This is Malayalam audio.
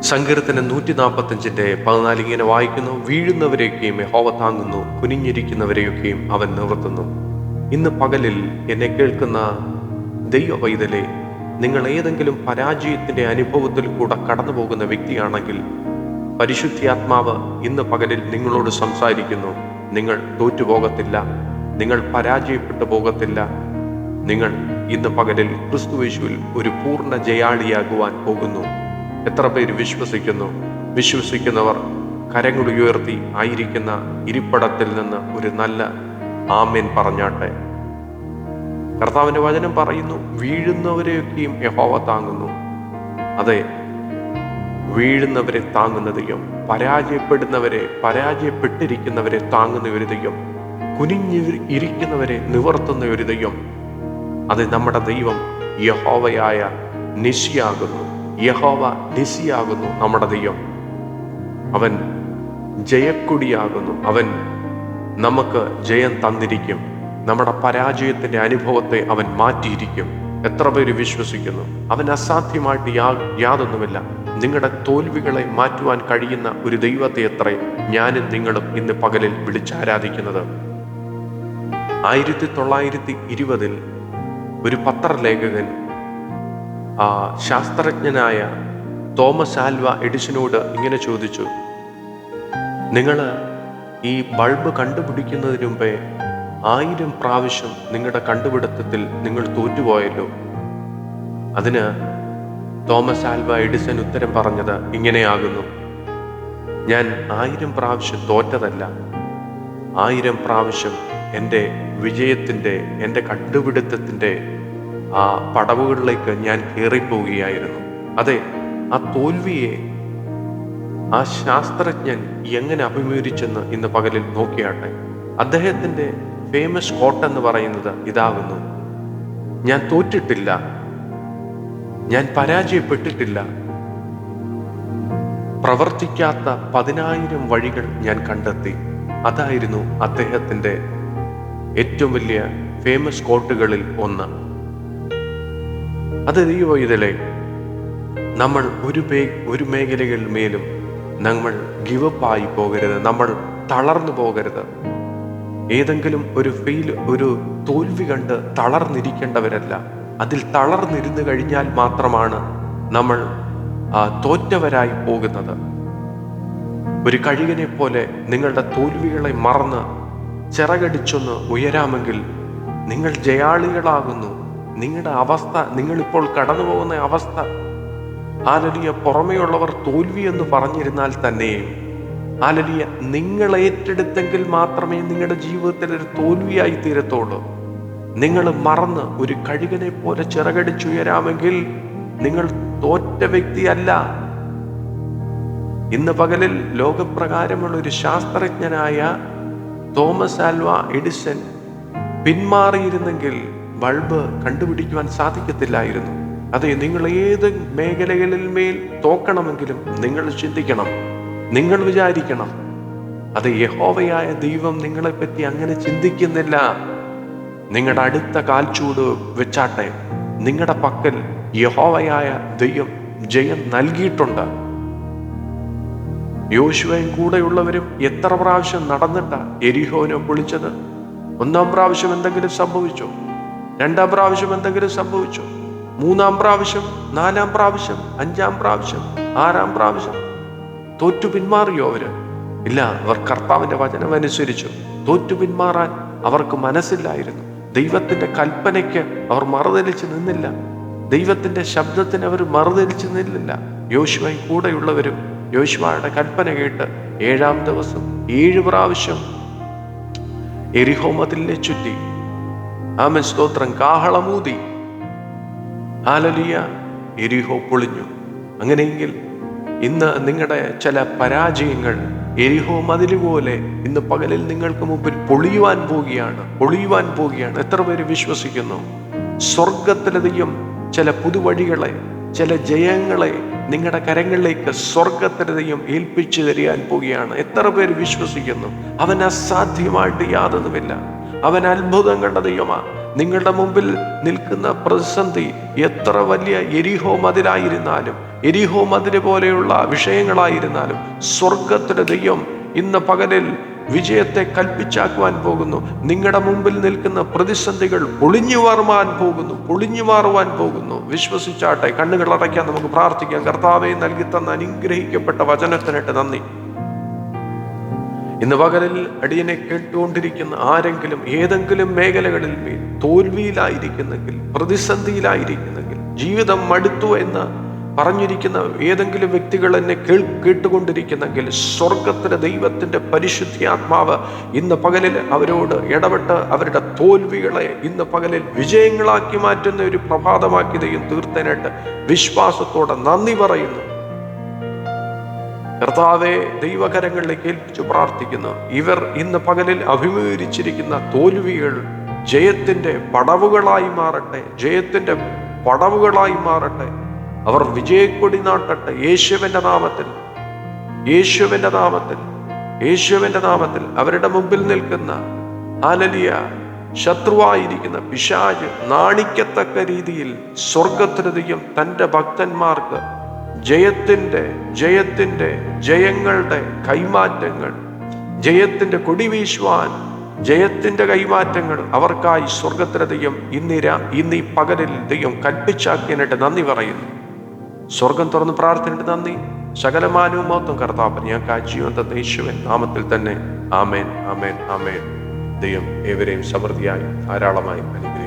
സങ്കീർത്തനം നൂറ്റി നാൽപ്പത്തഞ്ചിന്റെ പതിനാല് ഇങ്ങനെ വായിക്കുന്നു. വീഴുന്നവരെയൊക്കെയും യഹോവ താങ്ങുന്നു. കുനിഞ്ഞിരിക്കുന്നവരെയൊക്കെയും അവൻ നിവർത്തുന്നു. ഇന്ന് പകലിൽ എന്നെ കേൾക്കുന്ന ദൈവ പൈതലെ നിങ്ങൾ ഏതെങ്കിലും പരാജയത്തിന്റെ അനുഭവത്തിൽ കൂടെ കടന്നു പോകുന്ന വ്യക്തിയാണെങ്കിൽ പരിശുദ്ധാത്മാവ് ഇന്ന് പകലിൽ നിങ്ങളോട് സംസാരിക്കുന്നു. നിങ്ങൾ തോറ്റുപോകത്തില്ല. നിങ്ങൾ പരാജയപ്പെട്ടു പോകത്തില്ല. നിങ്ങൾ ഇന്ന് പകലിൽ ക്രിസ്തുവേശുവിൽ ഒരു പൂർണ ജയാളിയാകുവാൻ പോകുന്നു. എത്ര പേര് വിശ്വസിക്കുന്നു? വിശ്വസിക്കുന്നവർ കരങ്ങൾ ഉയർത്തി ആയിരിക്കുന്ന ഇരിപ്പടത്തിൽ നിന്ന് ഒരു നല്ല ആമേൻ പറഞ്ഞാട്ടെ. കർത്താവിന്റെ വചനം പറയുന്നു വീഴുന്നവരെയൊക്കെയും യഹോവ താങ്ങുന്നു. അതെ വീഴുന്നവരെ താങ്ങുന്ന ദൈവം പരാജയപ്പെടുന്നവരെ പരാജയപ്പെട്ടിരിക്കുന്നവരെ താങ്ങുന്ന ഒരു ദൈവം കുനിഞ്ഞു ഇരിക്കുന്നവരെ നിവർത്തുന്ന ഒരു ദൈവം. അത് നമ്മുടെ ദൈവം യഹോവയായ നിശിയാകുന്നു യഹോവ ഡിസിയാകുന്നു നമ്മുടെ ദൈവം. അവൻ ജയക്കുടിയാകുന്നു. അവൻ നമുക്ക് ജയം തന്നിരിക്കും. നമ്മുടെ പരാജയത്തിന്റെ അനുഭവത്തെ അവൻ മാറ്റിയിരിക്കും. എത്ര പേര് വിശ്വസിക്കുന്നു? അവൻ അസാധ്യമായിട്ട് യാ യാതൊന്നുമില്ല. നിങ്ങളുടെ തോൽവികളെ മാറ്റുവാൻ കഴിയുന്ന ഒരു ദൈവത്തെ എത്ര ഞാനും നിങ്ങളും ഇന്ന് പകലിൽ വിളിച്ചാരാധിക്കുന്നത് ആയിരത്തി തൊള്ളായിരത്തി ഇരുപതിൽ ഒരു പത്രലേഖകൻ ശാസ്ത്രജ്ഞനായ തോമസ് ആൽവ എഡിസനോട് ഇങ്ങനെ ചോദിച്ചു നിങ്ങൾ ഈ ബൾബ് കണ്ടുപിടിക്കുന്നതിന് മുമ്പേ ആയിരം പ്രാവശ്യം നിങ്ങളുടെ കണ്ടുപിടുത്തത്തിൽ നിങ്ങൾ തോറ്റുപോയല്ലോ? അതിന് തോമസ് ആൽവ എഡിസൺ ഉത്തരം പറഞ്ഞത് ഇങ്ങനെയാകുന്നു ഞാൻ ആയിരം പ്രാവശ്യം തോറ്റതല്ല ആയിരം പ്രാവശ്യം എന്റെ വിജയത്തിന്റെ എന്റെ കണ്ടുപിടുത്തത്തിന്റെ ആ പടവുകളിലേക്ക് ഞാൻ കയറിപ്പോവുകയായിരുന്നു അതെ ആ തോൽവിയെ ആ ശാസ്ത്രജ്ഞൻ എങ്ങനെ അഭിമുഖീകരിച്ചെന്ന് ഇന്ന് പകലിൽ നോക്കിയാട്ടെ. അദ്ദേഹത്തിന്റെ ഫേമസ് കോട്ട് എന്ന് പറയുന്നത് ഇതാകുന്നു. ഞാൻ തോറ്റിട്ടില്ല. ഞാൻ പരാജയപ്പെട്ടിട്ടില്ല. പ്രവർത്തിക്കാത്ത പതിനായിരം വഴികൾ ഞാൻ കണ്ടെത്തി. അതായിരുന്നു അദ്ദേഹത്തിന്റെ ഏറ്റവും വലിയ ഫേമസ് കോട്ടുകളിൽ ഒന്ന്. അത് ദൈവ ഇതിലെ നമ്മൾ ഒരു ഒരു മേഖലകളിൽ മേലും നമ്മൾ ഗിവപ്പായി പോകരുത്. നമ്മൾ തളർന്നു പോകരുത്. ഏതെങ്കിലും ഒരു ഫെയിൽ ഒരു തോൽവി കണ്ട് തളർന്നിരിക്കേണ്ടവരല്ല. അതിൽ തളർന്നിരുന്നു കഴിഞ്ഞാൽ മാത്രമാണ് നമ്മൾ തോറ്റവരായി പോകുന്നത്. ഒരു കഴുകനെ പോലെ നിങ്ങളുടെ തോൽവികളെ മറന്ന് ചിറകടിച്ചൊന്ന് ഉയരാമെങ്കിൽ നിങ്ങൾ ജയാളികളാകുന്നു. നിങ്ങളുടെ അവസ്ഥ നിങ്ങളിപ്പോൾ കടന്നു പോകുന്ന അവസ്ഥ ആലലിയ പുറമെയുള്ളവർ തോൽവി എന്ന് പറഞ്ഞിരുന്നാൽ തന്നെയും ആലലിയ നിങ്ങൾ ഏറ്റെടുത്തെങ്കിൽ മാത്രമേ നിങ്ങളുടെ ജീവിതത്തിൽ ഒരു തോൽവിയായി തീരത്തുള്ളൂ. നിങ്ങൾ മറന്ന് ഒരു കഴുകനെ പോലെ ചിറകടിച്ചുയരാമെങ്കിൽ നിങ്ങൾ തോറ്റ വ്യക്തിയല്ല. ഇന്ന് പകലിൽ ലോകപ്രകാരമുള്ള ഒരു ശാസ്ത്രജ്ഞനായ തോമസ് ആൽവ എഡിസൺ പിന്മാറിയിരുന്നെങ്കിൽ ബൾബ് കണ്ടുപിടിക്കുവാൻ സാധിക്കത്തില്ലായിരുന്നു. അതെ നിങ്ങൾ ഏത് മേഖലകളിൽ മേൽ തോക്കണമെങ്കിലും നിങ്ങൾ ചിന്തിക്കണം. നിങ്ങൾ വിചാരിക്കണം അത് യഹോവയായ ദൈവം നിങ്ങളെപ്പറ്റി അങ്ങനെ ചിന്തിക്കുന്നില്ല. നിങ്ങളുടെ അടുത്ത കാൽച്ചൂട് വെച്ചാട്ടെ നിങ്ങളുടെ പക്കൽ യഹോവയായ ദൈവം ജയം നൽകിയിട്ടുണ്ട്. യോശുവയും കൂടെയുള്ളവരും എത്ര പ്രാവശ്യം നടന്നിട്ടാ എരിഹോനെ പൊളിച്ചത് ഒന്നാം പ്രാവശ്യം എന്തെങ്കിലും സംഭവിച്ചോ? രണ്ടാം പ്രാവശ്യം എന്തെങ്കിലും സംഭവിച്ചു? മൂന്നാം പ്രാവശ്യം നാലാം പ്രാവശ്യം അഞ്ചാം പ്രാവശ്യം ആറാം പ്രാവശ്യം? തോറ്റു പിന്മാറിയോ അവർ? ഇല്ല അവർ കർത്താവിന്റെ വചനം അനുസരിച്ചു. തോറ്റു പിന്മാറാൻ അവർക്ക് മനസ്സില്ലായിരുന്നു. ദൈവത്തിന്റെ കൽപ്പനയ്ക്ക് അവർ മറുതലിച്ച് നിന്നില്ല. ദൈവത്തിന്റെ ശബ്ദത്തിന് അവർ മറുതലിച്ച് നിന്നില്ല. യോശുവൈ കൂടെയുള്ളവരും യോശുവയുടെ കൽപ്പന കേട്ട് ഏഴാം ദിവസം ഏഴ് പ്രാവശ്യം എരിഹോ മതിലിനെ ചുറ്റി ആമൻ. സ്തോത്രം. കാഹളമൂതി. ആലലിയ എരിഹോ പൊളിഞ്ഞു. അങ്ങനെയെങ്കിൽ ഇന്ന് നിങ്ങളുടെ ചില പരാജയങ്ങൾ എരിഹോ മതിൽ പോലെ ഇന്ന് പകലിൽ നിങ്ങൾക്ക് മുമ്പിൽ പൊളിയുവാൻ പോവുകയാണ്. പൊളിയുവാൻ പോവുകയാണ്. എത്ര പേര് വിശ്വസിക്കുന്നു? സ്വർഗത്തിലധികം ചില പുതുവഴികളെ ചില ജയങ്ങളെ നിങ്ങളുടെ കരങ്ങളിലേക്ക് സ്വർഗത്തിലധികം ഏൽപ്പിച്ചു തരിയാൻ പോവുകയാണ്. എത്ര പേര് വിശ്വസിക്കുന്നു? അവൻ അസാധ്യമായിട്ട് യാതൊന്നുമില്ല. അവൻ അത്ഭുതം കണ്ട ദൈവമാ. നിങ്ങളുടെ മുമ്പിൽ നിൽക്കുന്ന പ്രതിസന്ധി എത്ര വലിയ എരിഹോ മതിലായിരുന്നാലും എരിഹോ മതിൽ പോലെയുള്ള വിഷയങ്ങളായിരുന്നാലും സ്വർഗത്തിന്റെ ദൈവം ഇന്ന് പകലിൽ വിജയത്തെ കൽപ്പിച്ചാക്കുവാൻ പോകുന്നു. നിങ്ങളുടെ മുമ്പിൽ നിൽക്കുന്ന പ്രതിസന്ധികൾ പൊളിഞ്ഞു മാറുവാൻ പോകുന്നു പൊളിഞ്ഞു മാറുവാൻ പോകുന്നു. വിശ്വസിച്ചാട്ടെ കണ്ണുകൾ അടയ്ക്കാൻ നമുക്ക് പ്രാർത്ഥിക്കാം. കർത്താവെ നൽകി തന്ന അനുഗ്രഹിക്കപ്പെട്ട വചനത്തിനിട്ട് നന്ദി. ഇന്ന് പകലിൽ അടിയനെ കേട്ടുകൊണ്ടിരിക്കുന്ന ആരെങ്കിലും ഏതെങ്കിലും മേഖലകളിൽ തോൽവിയിലായിരിക്കുന്നെങ്കിൽ പ്രതിസന്ധിയിലായിരിക്കുന്നെങ്കിൽ ജീവിതം മടുത്തു എന്ന് പറഞ്ഞിരിക്കുന്ന ഏതെങ്കിലും വ്യക്തികൾ എന്നെ കേൾ കേട്ടുകൊണ്ടിരിക്കുന്നെങ്കിൽ സ്വർഗത്തിലെ ദൈവത്തിന്റെ പരിശുദ്ധിയാത്മാവ് ഇന്ന് പകലിൽ അവരോട് ഇടപെട്ട് അവരുടെ തോൽവികളെ ഇന്ന് പകലിൽ വിജയങ്ങളാക്കി മാറ്റുന്ന ഒരു പ്രഭാതമാക്കി ദൈവം തീർത്തനായിട്ട് വിശ്വാസത്തോടെ നന്ദി പറയുന്നു. കർത്താവെ ദൈവകരങ്ങളിലേക്ക് ഏൽപ്പിച്ചു പ്രാർത്ഥിക്കുന്നു. ഇവർ ഇന്ന് പകലിൽ അഭിമുഖീകരിച്ചിരിക്കുന്ന തോൽവികൾ ജയത്തിന്റെ പടവുകളായി മാറട്ടെ ജയത്തിന്റെ പടവുകളായി മാറട്ടെ. അവർ വിജയക്കൊടി നാട്ടട്ടെ യേശുവിന്റെ നാമത്തിൽ. യേശുവിന്റെ നാമത്തിൽ യേശുവിന്റെ നാമത്തിൽ. അവരുടെ മുമ്പിൽ നിൽക്കുന്ന ആലലിയ ശത്രുവായിരിക്കുന്ന പിശാജ് നാണിക്കത്തക്ക രീതിയിൽ സ്വർഗത്തിനധികം തന്റെ ഭക്തന്മാർക്ക് ജയത്തിന്റെ ജയത്തിന്റെ ജയങ്ങളുടെ കൈമാറ്റങ്ങൾ ജയത്തിന്റെ കൊടി വീശുവാൻ ജയത്തിന്റെ കൈമാറ്റങ്ങൾ അവർക്കായി സ്വർഗത്തിലെ ദൈവം ഇന്നിര ഇന്ന് ഈ പകലിൽ ദൈവം കൽപ്പിച്ചാക്കിയതിനായിട്ട് നന്ദി പറയുന്നു. സ്വർഗം തുറന്ന് പ്രാർത്ഥനയുടെ നന്ദി. സകലമാനവും മൊത്തം കർത്താപ്പൻ ഞാൻ ജീവൻ തന്ന നാമത്തിൽ തന്നെ. ആമേൻ ആമേൻ ആമേൻ. ദൈവം ഏവരെയും സമൃദ്ധിയായി ധാരാളമായി അനുഗ്രഹിക്കട്ടെ.